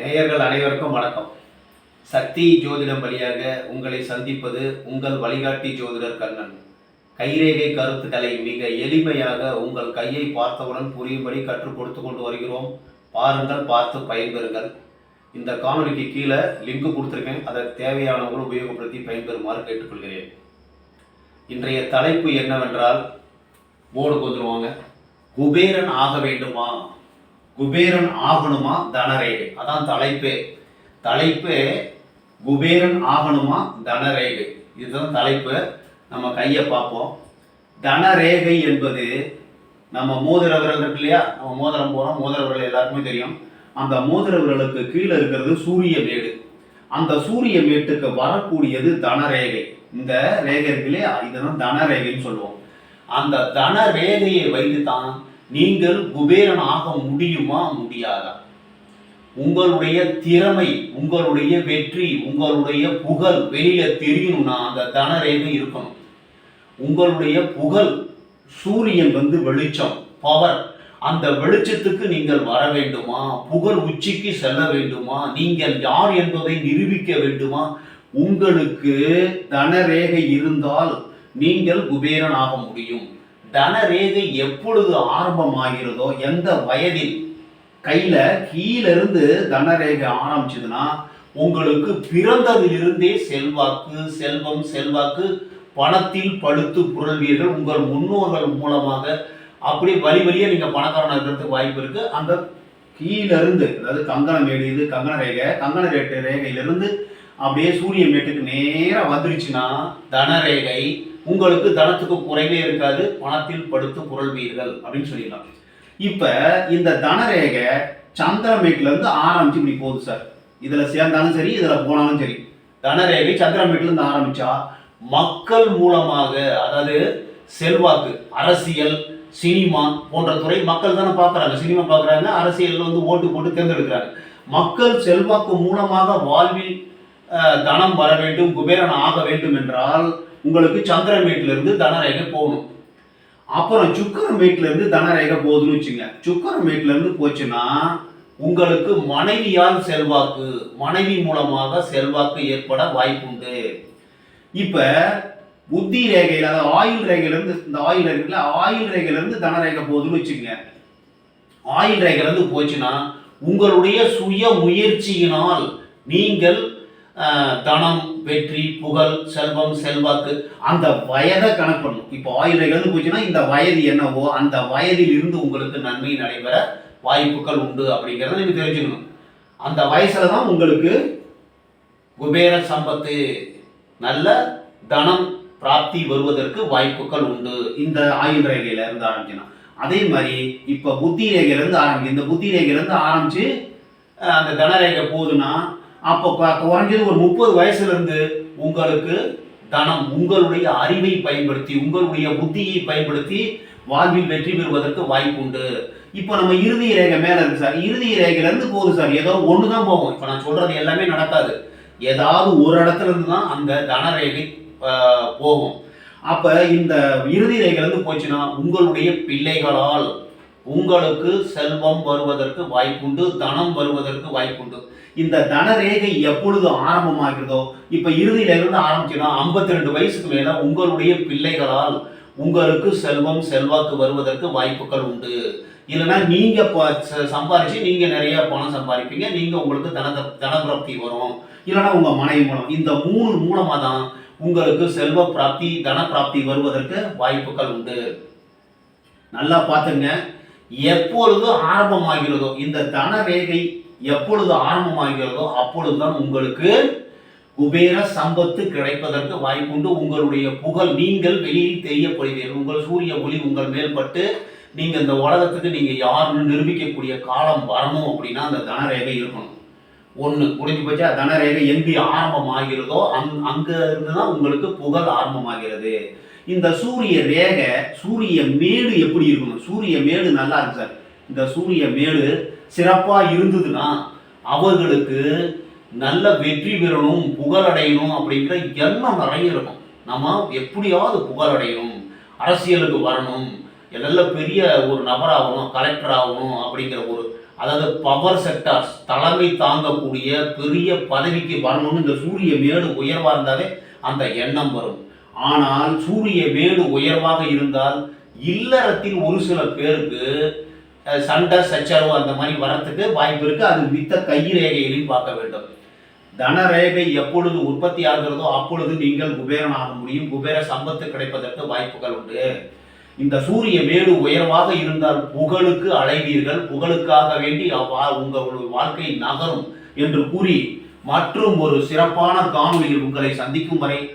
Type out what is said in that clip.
நேயர்கள் அனைவருக்கும் வணக்கம். சக்தி ஜோதிடம் வழியாக உங்களை சந்திப்பது உங்கள் வழிகாட்டி ஜோதிடர் கண்ணன். கைரேகை கருத்துக்களை மிக எளிமையாக உங்கள் கையை பார்த்தவுடன் புரியும்படி கற்றுக் கொடுத்து கொண்டு வருகிறோம். பாருங்கள் பார்த்து பயன்பெறுங்கள். இந்த காணொலிக்கு கீழே லிங்க் கொடுத்துருக்கேன். அதை தேவையானவர்கள் உபயோகப்படுத்தி பயன்பெறுமாறு கேட்டுக்கொள்கிறேன். இன்றைய தலைப்பு என்னவென்றால் போர்டு வந்துருவாங்க. குபேரன் ஆக வேண்டுமா? குபேரன் ஆகணுமா? தனரேடு அதான் தலைப்பு. தலைப்பு குபேரன் ஆகணுமா? தனரேகை. இதுதான் தலைப்பு. நம்ம கையை பார்ப்போம். தனரேகை என்பது நம்ம மோதிர விரல் இருக்கு இல்லையா? நம்ம மோதிரம் போகிறோம் மோதிர விரல் எல்லாருக்குமே தெரியும். அந்த மோதிர விரலுக்கு கீழே இருக்கிறது சூரிய மேடு. அந்த சூரிய மேட்டுக்கு வரக்கூடியது தனரேகை. இந்த ரேகை இருக்கு இல்லையா? இதுதான் தனரேகைன்னு சொல்லுவோம். அந்த தன ரேகையை வைத்து தான் நீங்கள் குபேரன் ஆக முடியுமா? முடியாதா? உங்களுடைய திறமை உங்களுடைய வெற்றி உங்களுடைய புகழ் வெளியில தெரியணும்னா அந்த தன ரேகை இருக்கணும். உங்களுடைய புகழ் சூரியன் வந்து வெளிச்சம் பவர் அந்த வெளிச்சத்துக்கு நீங்கள் வர வேண்டுமா? புகழ் உச்சிக்கு செல்ல வேண்டுமா? நீங்கள் யார் என்பதை நிரூபிக்க வேண்டுமா? உங்களுக்கு தனரேகை இருந்தால் நீங்கள் குபேரன் ஆக முடியும். தனரேகை எப்பொழுது ஆரம்பமாகிறதோ எந்த வயதில்? கையில கீழிருந்து தனரேகை ஆரம்பிச்சதுன்னா உங்களுக்கு பிறந்ததிலிருந்தே செல்வாக்கு செல்வம் செல்வாக்கு பணத்தில் படுத்து புரள்வீர்கள் உங்கள் முன்னோர்கள் மூலமாக அப்படி வழி வழியாக நீங்கள் பணக்காரனாக இருக்கிறதுக்கு வாய்ப்பு இருக்குது அந்த கீழேருந்து அதாவது கங்கணம் இது கங்கண ரேகை கங்கண ரேட்டு ரேகையிலிருந்து அப்படியே சூரிய மேட்டுக்கு நேராக வந்துருச்சுன்னா தனரேகை உங்களுக்கு தனத்துக்கு குறைவே இருக்காது பணத்தில் படுத்து புரள்வீர்கள் அப்படின்னு சொல்லிடலாம். இப்போ இந்த தனரேகை சந்திரமேட்லேருந்து ஆரம்பிச்சு இப்படி போகுது சார். இதில் சேர்ந்தாலும் சரி இதில் போனாலும் சரி. தனரேகை சந்திரமேட்லேருந்து இருந்து மக்கள் மூலமாக அதாவது செல்வாக்கு அரசியல் சினிமா போன்ற துறை மக்கள் தானே பார்க்குறாங்க. சினிமா பார்க்குறாங்க அரசியலில் வந்து ஓட்டு போட்டு தேர்ந்தெடுக்கிறாங்க. மக்கள் செல்வாக்கு மூலமாக வாழ்வில் தனம் வர வேண்டும் குபேரன் ஆக வேண்டும் என்றால் உங்களுக்கு சந்திரமேட்ல இருந்து தனரேகை போகணும். அப்புறம் சுக்கரமேட்ல இருந்து தனரேகை போகுதுன்னு வச்சுங்க. சுக்கரமேட்ல இருந்து போச்சுன்னா உங்களுக்கு மனைவியால் செல்வாக்கு மனைவி மூலமாக செல்வாக்கு ஏற்பட வாய்ப்புண்டு. இப்போ புத்தி ரேகையில் அதாவது ஆயுள் ரேகையிலேருந்து இந்த ஆயுள் ரேகையில் ஆயுள் ரேகையிலேருந்து தனரேகை போகுதுன்னு வச்சுங்க. ஆயுள் ரேகையிலேருந்து போச்சுன்னா உங்களுடைய சுய முயற்சியினால் நீங்கள் தனம் வெற்றி புகழ் செல்வம் செல்வாக்கு அந்த வயதை கணக்கு பண்ணணும். இப்போ ஆயுள் இழந்து போச்சுன்னா இந்த வயது என்னவோ அந்த வயதில் இருந்து உங்களுக்கு நன்மை நடைபெற வாய்ப்புகள் உண்டு அப்படிங்கிறத நீங்கள் தெரிஞ்சுக்கணும். அந்த வயசுல தான் உங்களுக்கு குபேர சம்பத்து நல்ல தனம் பிராப்தி வருவதற்கு வாய்ப்புகள் உண்டு. இந்த ஆயுள் ரேகையில இருந்து ஆரம்பிச்சுனா அதே மாதிரி இப்போ புத்தி ரேகையில இருந்து இந்த புத்தி ரேகையில இருந்து ஆரம்பிச்சு அந்த தனரேகை போகுதுன்னா அப்போ குறைஞ்சது ஒரு முப்பது வயசுலேருந்து உங்களுக்கு தனம் உங்களுடைய அறிவை பயன்படுத்தி உங்களுடைய புத்தியை பயன்படுத்தி வாழ்வில் வெற்றி பெறுவதற்கு வாய்ப்பு உண்டு இப்போ நம்ம இறுதி ரேகை மேலே இருக்கு சார். இறுதி ரேகையிலேருந்து போகுது சார். ஏதோ ஒன்று தான் போகும். இப்போ நான் சொல்கிறது எல்லாமே நடக்காது. ஏதாவது ஒரு இடத்துல இருந்து தான் அந்த தனரேகை ரேகை போகும். அப்போ இந்த இறுதி ரேகையிலேருந்து போச்சுன்னா உங்களுடைய பிள்ளைகளால் உங்களுக்கு செல்வம் வருவதற்கு வாய்ப்புண்டு தனம் வருவதற்கு வாய்ப்புண்டு. இந்த தனரேகை எப்பொழுது ஆரம்பமாகிறதோ இப்ப இறுதியில இருந்து ஆரம்பிச்சுன்னா 52 ரெண்டு வயசுக்கு மேல உங்களுடைய பிள்ளைகளால் உங்களுக்கு செல்வம் செல்வாக்கு வருவதற்கு வாய்ப்புகள் உண்டு. இல்லைன்னா நீங்க ப- ச- சம்பாரிச்சு நீங்க நிறைய பணம் சம்பாதிப்பீங்க நீங்க உங்களுக்கு தன தனபிராப்தி வரும். இல்லைன்னா உங்க மனைவி மூலம். இந்த மூணு மூலமா தான் உங்களுக்கு செல்வ பிராப்தி தன பிராப்தி வருவதற்கு வாய்ப்புகள் உண்டு. நல்லா பார்த்துங்க எப்பொழுது ஆரம்பமாகிறதோ இந்த தன ரேகை எப்பொழுது ஆரம்பமாகிறதோ அப்பொழுதுதான் உங்களுக்கு குபேர சம்பத்து கிடைப்பதற்கு வாய்ப்புண்டு. உங்களுடைய புகழ் நீங்கள் வெளியில் தெரியப்படுவீர்கள். உங்கள் சூரிய ஒளி உங்கள் மேல்பட்டு நீங்க இந்த உலகத்துக்கு நீங்க யாருன்னு நிரூபிக்கக்கூடிய காலம் வரணும் அப்படின்னா அந்த தனரேகை இருக்கணும். ஒண்ணு முடிஞ்சு போச்சா? தனரேகை எங்கு ஆரம்பமாகிறதோ அங் அங்க இருந்து தான் உங்களுக்கு புகழ் ஆரம்பமாகிறது. இந்த சூரிய ரேகை சூரிய மேடு எப்படி இருக்கணும்? சூரிய மேடு நல்லா இருக்கு சார். இந்த சூரிய மேடு சிறப்பாக இருந்ததுன்னா அவர்களுக்கு நல்ல வெற்றி பெறணும் புகழடையணும் அப்படிங்கிற எண்ணம் நிறைய இருக்கும். நம்ம எப்படியாவது புகழடையணும் அரசியலுக்கு வரணும் நல்ல பெரிய ஒரு நபராகணும் கலெக்டர் ஆகணும் அப்படிங்கிற ஒரு அதாவது பவர் செக்டார்ஸ் தலைமை தாங்கக்கூடிய பெரிய பதவிக்கு வரணும்னு இந்த சூரிய மேடு உயர்வாக இருந்தாவே அந்த எண்ணம் வரும். ஆனால் சூரிய மேடு உயர்வாக இருந்தால் இல்லறத்தில் ஒரு சில பேருக்கு சண்டை சச்சரவு அந்த மாதிரி வரத்துக்கு வாய்ப்பு இருக்கு. அது மித்த கைரேகையிலையும் பார்க்க வேண்டும். தனரேகை எப்பொழுது உற்பத்தி ஆகிறதோ அப்பொழுது நீங்கள் குபேரன் ஆக முடியும். குபேர சம்பத்து கிடைப்பதற்கு வாய்ப்புகள் உண்டு. இந்த சூரிய மேடு உயர்வாக இருந்தால் புகழுக்கு அலைவீர்கள். புகழுக்காக வேண்டி அவ்வா- உங்கள் வாழ்க்கை நகரும் என்று கூறி மற்றும் ஒரு சிறப்பான காணொலியில் உங்களை சந்திக்கும் வரை